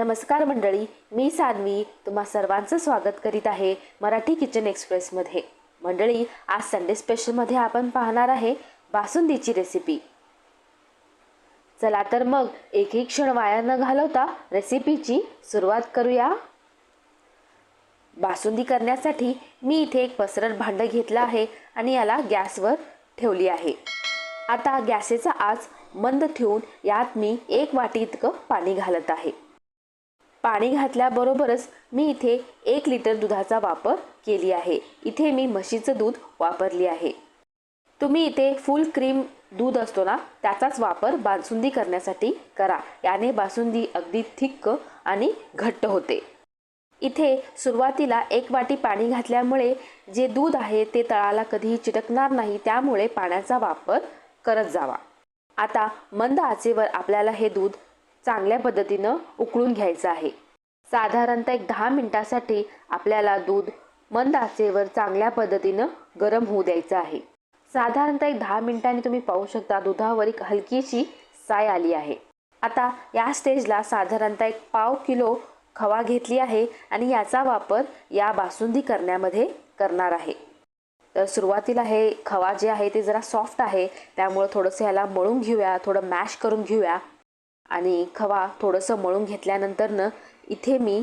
नमस्कार मंडळी मी सान्वी तुम्हा सर्वांचं स्वागत करीत आहे मराठी किचन एक्सप्रेसमध्ये. मंडळी आज संडे स्पेशलमध्ये आपण पाहणार आहे बासुंदीची रेसिपी चला तर मग एकही क्षण वाया न घालवता रेसिपीची सुरुवात करूया. बासुंदी करण्यासाठी मी इथे एक पसरट भांडं घेतलं आहे आणि याला गॅसवर ठेवली आहे. आता गॅसेचा आज मंद ठेवून यात मी एक वाटी इतकं पाणी घालत आहे. पाणी घातल्याबरोबरच मी इथे एक लिटर दुधाचा वापर केली आहे. इथे मी म्हशीचं दूध वापरली आहे. तुम्ही इथे फुल क्रीम दूध असतो ना त्याचाच वापर बासुंदी करण्यासाठी करा. याने बासुंदी अगदी थिक्क आणि घट्ट होते. इथे सुरुवातीला एक वाटी पाणी घातल्यामुळे जे दूध आहे ते तळाला कधीही चिटकणार नाही त्यामुळे पाण्याचा वापर करत जावा. आता मंद आचेवर आपल्याला हे दूध चांगल्या पद्धतीनं उकळून घ्यायचं आहे. साधारणतः एक दहा मिनटासाठी आपल्याला दूध मंद आचेवर चांगल्या पद्धतीनं गरम होऊ द्यायचं आहे. साधारणतः एक दहा मिनिटांनी तुम्ही पाहू शकता दुधावर एक हलकीशी साय आली आहे. आता या स्टेजला साधारणतः एक पाव किलो खवा घेतली आहे आणि याचा वापर या बासुंदी करण्यामध्ये करणार आहे. तर सुरुवातीला हे खवा जे आहे ते जरा सॉफ्ट आहे. त्यामुळं थोडंसं ह्याला मळून घेऊया थोडं मॅश करून घेऊया. आणि खवा थोडंसं मळून घेतल्यानंतरनं इथे मी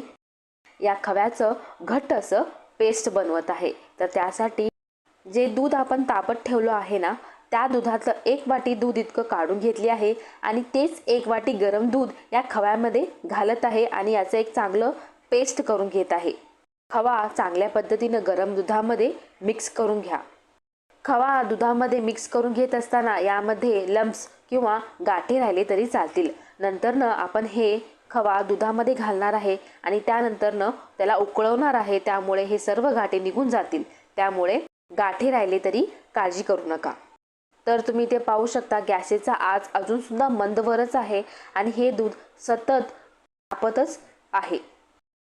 या खव्याचं घट्ट असं पेस्ट बनवत आहे. तर त्यासाठी जे दूध आपण तापत ठेवलं आहे ना त्या दुधातलं एक वाटी दूध इतकं काढून घेतली आहे आणि तेच एक वाटी गरम दूध या खव्यामध्ये घालत आहे आणि याचं एक चांगलं पेस्ट करून घेत आहे. खवा चांगल्या पद्धतीनं गरम दुधामध्ये मिक्स करून घ्या. खवा दुधामध्ये मिक्स करून घेत असताना यामध्ये लम्स किंवा गाठी राहिले तरी चालतील. नंतरनं आपण हे खवा दुधामध्ये घालणार आहे आणि त्यानंतरनं त्याला उकळवणार आहे. त्यामुळे हे सर्व गाठी निघून जातील. त्यामुळे गाठी राहिले तरी काळजी करू नका. तर तुम्ही ते पाहू शकता गॅसेचा आज अजूनसुद्धा मंदवरच आहे आणि हे दूध सतत तापतच आहे.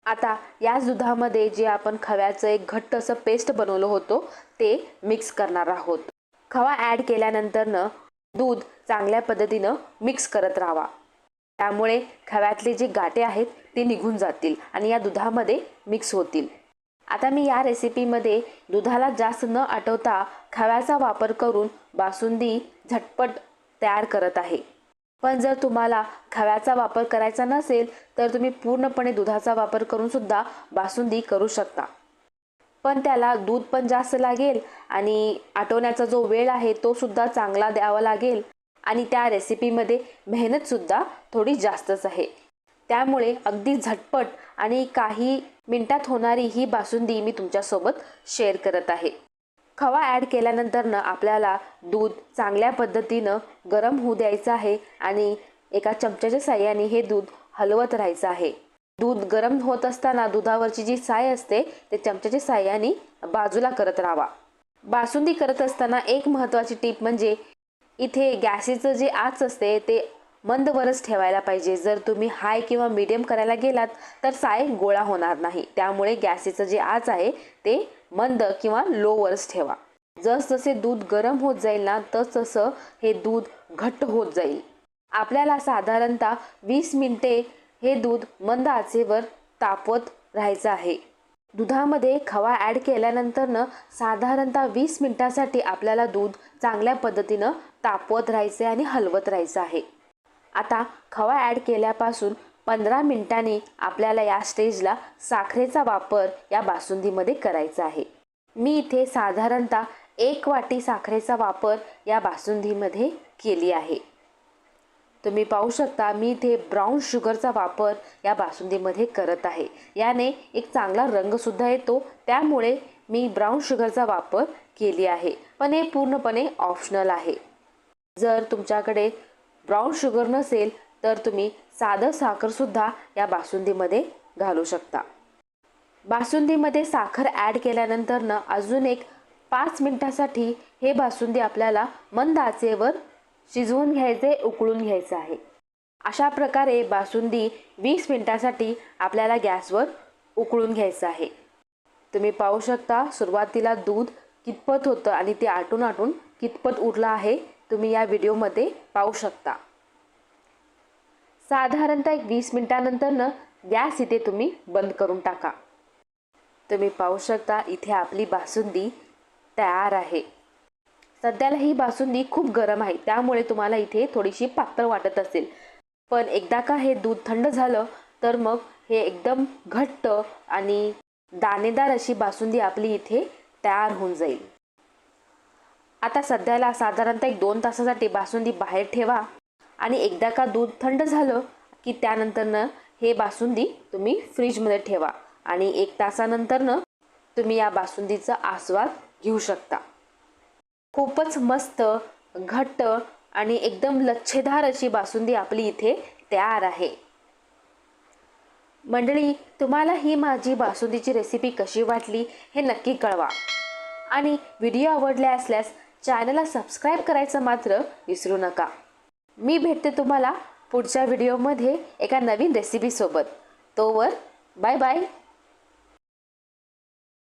आता याच दुधामध्ये जे आपण खव्याचं एक घट्ट असं पेस्ट बनवलं होतो ते मिक्स करणार आहोत. खवा ॲड केल्यानंतरनं दूध चांगल्या पद्धतीनं मिक्स करत राहावा. त्यामुळे खव्यातले जे गाठे आहेत ते निघून जातील आणि या दुधामध्ये मिक्स होतील. आता मी या रेसिपीमध्ये दुधाला जास्त न आटवता खव्याचा वापर करून बासुंदी झटपट तयार करत आहे. पण जर तुम्हाला खव्याचा वापर करायचा नसेल तर तुम्ही पूर्णपणे दुधाचा वापर करून सुद्धा बासुंदी करू शकता. पण त्याला दूध पण जास्त लागेल आणि आटवण्याचा जो वेळ आहे तो सुद्धा चांगला द्यावा लागेल आणि त्या रेसिपीमध्ये मेहनतसुद्धा थोडी जास्तच आहे. त्यामुळे अगदी झटपट आणि काही मिनटात होणारी ही बासुंदी मी तुमच्यासोबत शेअर करत आहे. खवा ॲड केल्यानंतरनं आपल्याला दूध चांगल्या पद्धतीनं गरम होऊ द्यायचं आहे आणि एका चमच्याच्या साह्याने हे दूध हलवत राहायचं आहे. दूध गरम होत असताना दुधावरची जी साय असते ते चमच्याच्या साह्याने बाजूला करत राहावा. बासुंदी करत असताना एक महत्त्वाची टीप म्हणजे इथे गॅसेचं जे आच असते ते मंदवरच ठेवायला पाहिजे. जर तुम्ही हाय किंवा मीडियम करायला गेलात तर साय गोळा होणार नाही. त्यामुळे गॅसेचं जे आच आहे ते मंद किंवा लोवरच ठेवा. जसजसे दूध गरम होत जाईल ना तसतसं हे दूध घट्ट होत जाईल. आपल्याला साधारणतः वीस मिनिटे हे दूध मंद आचेवर तापवत राहायचं आहे. दुधामध्ये खवा ॲड केल्यानंतरनं साधारणतः वीस मिनटासाठी आपल्याला दूध चांगल्या पद्धतीनं तापवत राहायचं आणि हलवत राहायचं आहे. आता खवा ॲड केल्यापासून पंधरा मिनिटांनी आपल्याला या स्टेजला साखरेचा वापर या बासुंदीमध्ये करायचा आहे. मी इथे साधारणतः एक वाटी साखरेचा वापर या बासुंदीमध्ये केली आहे. तुम्ही पाहू शकता मी इथे ब्राऊन शुगरचा वापर या बासुंदीमध्ये करत आहे. याने एक चांगला रंगसुद्धा येतो त्यामुळे मी ब्राऊन शुगरचा वापर केली आहे. पण हे पूर्णपणे ऑप्शनल आहे. जर तुमच्याकडे ब्राऊन शुगर नसेल तर तुम्ही साधं साखरसुद्धा या बासुंदीमध्ये घालू शकता. बासुंदीमध्ये साखर ॲड केल्यानंतरनं अजून एक पाच मिनटासाठी हे बासुंदी आपल्याला मंद आचेवर शिजवून घ्यायचे उकळून घ्यायचं आहे. अशा प्रकारे बासुंदी वीस मिनटासाठी आपल्याला गॅसवर उकळून घ्यायचं आहे. तुम्ही पाहू शकता सुरुवातीला दूध कितपत होतं आणि ते आटून आटून कितपत उरलं आहे तुम्ही या व्हिडिओमध्ये पाहू शकता. साधारणतः एक वीस मिनिटानंतरनं गॅस इथे तुम्ही बंद करून टाका. तुम्ही पाहू शकता इथे आपली बासुंदी तयार आहे. सध्याला ही बासुंदी खूप गरम आहे त्यामुळे तुम्हाला इथे थोडीशी पातळ वाटत असेल. पण एकदा का हे दूध थंड झालं तर मग हे एकदम घट्ट आणि दाणेदार अशी बासुंदी आपली इथे तयार होऊन जाईल. आता सध्याला साधारणतः एक दोन तासासाठी बासुंदी बाहेर ठेवा आणि एकदा का दूध थंड झालं की त्यानंतरनं हे बासुंदी तुम्ही फ्रीजमध्ये ठेवा आणि एक तासानंतरनं तुम्ही या बासुंदीचा आस्वाद घेऊ शकता. खूपच मस्त घट्ट आणि एकदम लच्छेदार अशी बासुंदी आपली इथे तयार आहे. मंडळी तुम्हाला ही माझी बासुंदीची रेसिपी कशी वाटली हे नक्की कळवा. आणि व्हिडिओ आवडले असल्यास चॅनलला सबस्क्राईब करायचं मात्र विसरू नका. मी भेटते तुम्हाला पुढच्या व्हिडिओमध्ये एका नवीन रेसिपीसोबत तोवर बाय बाय.